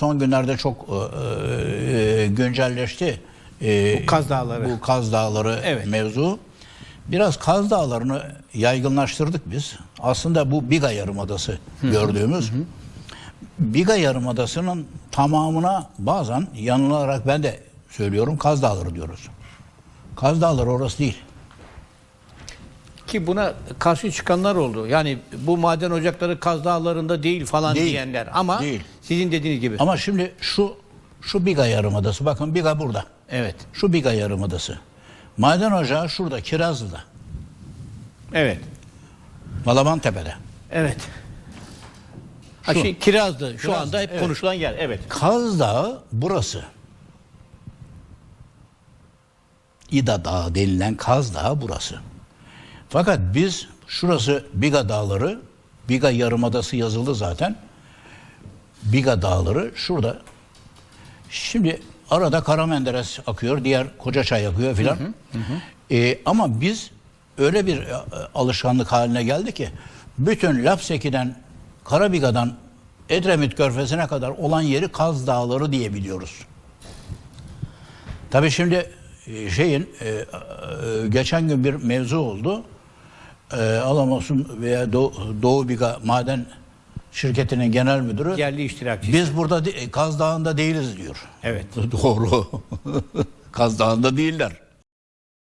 Son günlerde çok e, e, güncelleşti. E, Bu Kaz Dağları. Bu Kaz Dağları Evet. mevzu. Biraz Kaz Dağları'nı yaygınlaştırdık biz. Aslında bu Biga Yarımadası gördüğümüz. Biga Yarımadası'nın tamamına bazen yanılarak ben de söylüyorum Kaz Dağları diyoruz. Kaz Dağları orası değil. Ki buna karşı çıkanlar oldu. Yani bu maden ocakları Kaz Dağları'nda değil falan Değil. diyenler. Ama Değil. sizin dediğiniz gibi. Ama şimdi şu şu Biga Yarımadası bakın Biga burada. Evet. Şu Biga Yarımadası. Maden ocağı şurada Kirazlı'da. Evet. Malamantepe'de. Evet. Ha, Şu. şey, Kiraz'dı. Şu Kiraz, anda hep evet. konuşulan yer. Evet. Kaz Dağı burası. İda Dağı denilen Kaz Dağı burası. Fakat biz şurası Biga Dağları, Biga Yarımadası yazılı zaten. Biga Dağları şurada. Şimdi arada Kara Menderes akıyor, diğer Kocaçay akıyor filan. Ee, ama biz öyle bir e, alışkanlık haline geldi ki bütün Lapseki'den Karabiga'dan Edremit Körfezi'ne kadar olan yeri Kaz Dağları diye biliyoruz. Tabii şimdi e, şeyin e, geçen gün bir mevzu oldu. E, Alamos'un veya Doğu, Doğu Biga Maden Şirketi'nin genel müdürü Yerli iştirakçı. biz burada de- Kaz Dağı'nda değiliz diyor. Evet. Doğru. Kaz Dağı'nda değiller.